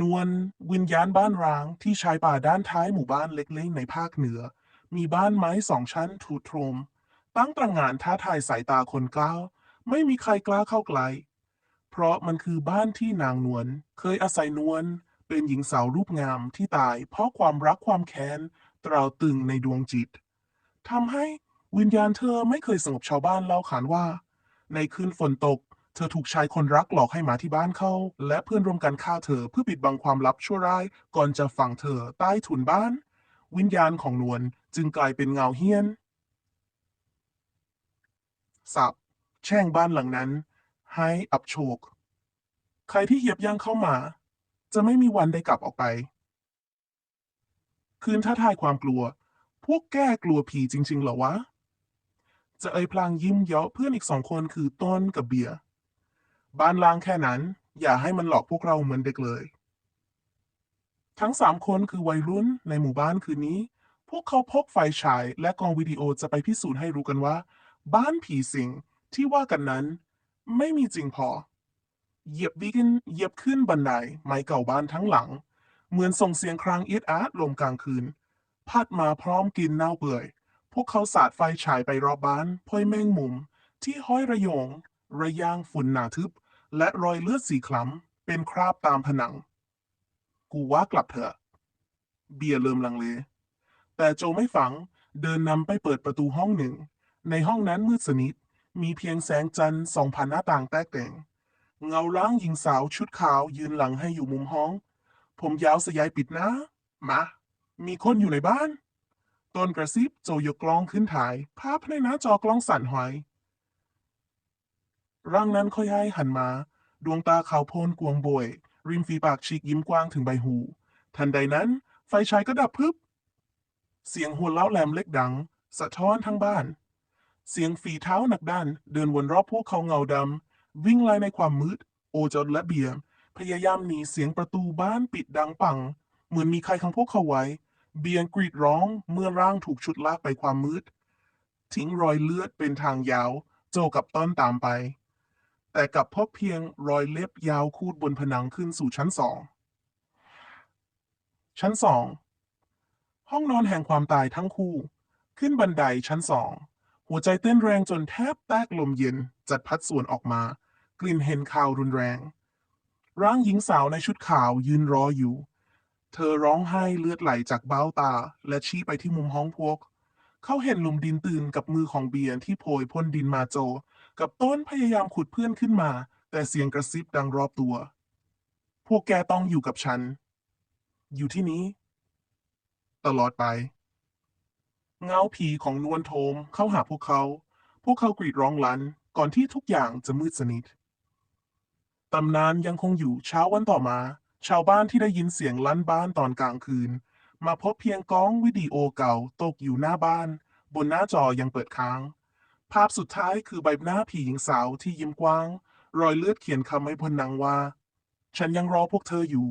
นวลวิญญาณบ้านร้างที่ชายป่าด้านท้ายหมู่บ้านเล็กๆในภาคเหนือ มีบ้านไม้สองชั้นถูโทรม ตั้งตระหง่านท้าทายสายตาคนกล้าวไม่มีใครกล้าเข้าใกล้เพราะมันคือบ้านที่นางนวลเคยอาศัยนวลเป็นหญิงสาวรูปงามที่ตาย เพราะความรักความแค้นตราตรึงในดวงจิตทำให้วิญญาณเธอไม่เคยสงบชาวบ้านเล่าขานว่า ในคืนฝนตก เธอถูกชายคนรักหลอกให้มาที่บ้านเขาและเพื่อนร่วมกันฆ่าเธอเพื่อปิดบังความลับชั่วร้าย ก่อนจะฝังเธอใต้ถุนบ้าน วิญญาณของนวลจึงกลายเป็นเงาเฮี้ยนสับแช่งบ้านหลังนั้น ให้อับโชคใครที่เหยียบย่างเข้ามา จะไม่มีวันได้กลับออกไป คืนท้าทายความกลัว พวกแกกลัวผีจริง ๆ เหรอวะ จะเอ่ยพลางยิ้มเยาะเพื่อนอีกสองคนคือต้นกับเบียร์ บ้านลางแค่นั้น อย่าให้มันหลอกพวกเราเหมือนเด็กเลย ทั้งสามคนคือวัยรุ่นในหมู่บ้านคืนนี้ พวกเขาพกไฟฉายและกองวิดีโอจะไปพิสูจน์ให้รู้กันว่า บ้านผีสิงที่ว่ากันนั้น ไม่มีจริงพอ เหยียบวิกันเหยียบขึ้นบันไดไม้เก่าบ้านทั้งหลัง เหมือนส่งเสียงครางเอียดอาร์ตลมกลางคืน พัดมาพร้อมกลินเน่าเปื่อย พวกเขาสาดไฟฉายไปรอบบ้านพ่อยแมงมุมที่ห้อยระยง ระยางฝุ่นหนาทึบ และรอยเลือดสีคล้ำเป็นคราบตามผนัง กูว่ากลับเถอะ เบียร์เริ่มลังเล แต่โจไม่ฝัง เดินนำไปเปิดประตูห้องหนึ่ง ในห้องนั้นมืดสนิท มีเพียงแสงจันทร์ส่องผ่านหน้าต่างแตกแต่ง เงาร่างหญิงสาวชุดขาวยืนหลังให้อยู่มุมห้อง ผมยาวสยายปิดน้ามา มีคนอยู่ในบ้านต้นกระซิบโจยกกล้องขึ้นถ่าย ภาพในหน้าจอกล้องสั่นไหว ร่างนั้นค่อยๆหันมา ดวงตาขาวโพลนกวงโบยริมฝีปากฉีกยิ้มกว้างถึงใบหู ทันใดนั้น ไฟฉายก็ดับพึบ เสียงหัวเล้าแหลมเล็กดัง สะท้อนทั้งบ้าน เสียงฝีเท้าหนักด้าน เดินวนรอบพวกเขาเงาดำ วิ่งไล่ในความมืด โอจนและเบียร์พยายามหนีเสียงประตูบ้านปิดดังปัง เหมือนมีใครขังพวกเขาไว้ เบียร์กรีดร้องเมื่อร่างถูกชุดลากไปความมืด ทิ้งรอยเลือดเป็นทางยาว โจกับต้นตามไป แต่กลับพบเพียงรอยเล็บยาวคูดบนผนังขึ้นสู่ชั้นสอง ชั้นสอง ห้องนอนแห่งความตายทั้งคู่ ขึ้นบันไดชั้นสอง หัวใจเต้นแรงจนแทบแตกลมเย็น จัดพัดส่วนออกมา กลิ่นเห็นข่าวรุนแรง ร่างหญิงสาวในชุดขาวยืนรออยู่ เธอร้องไห้เลือดไหลจากเบ้าตา และชี้ไปที่มุมห้องพวก เขาเห็นหลุมดินตื่นกับมือของเบียร์ที่โผยพ่นดินมาโจ กับต้นพยายามขุดเพื่อนขึ้นมา แต่เสียงกระซิบดังรอบตัว พวกแกต้องอยู่กับฉัน อยู่ที่นี้ ตลอดไป เงาผีของนวลโทมเข้าหาพวกเขา พวกเขากรีดร้องลั่นก่อนที่ทุกอย่างจะมืดสนิทตำนานยังคงอยู่เช้าวันต่อมา ชาวบ้านที่ได้ยินเสียงลั่นบ้านตอนกลางคืน มาพบเพียงกล้องวิดีโอเก่าตกอยู่หน้าบ้าน บนหน้าจอยังเปิดค้าง ภาพสุดท้ายคือใบหน้าผีหญิงสาวที่ยิ้มกว้าง รอยเลือดเขียนคำไว้บนหนังว่า ฉันยังรอพวกเธออยู่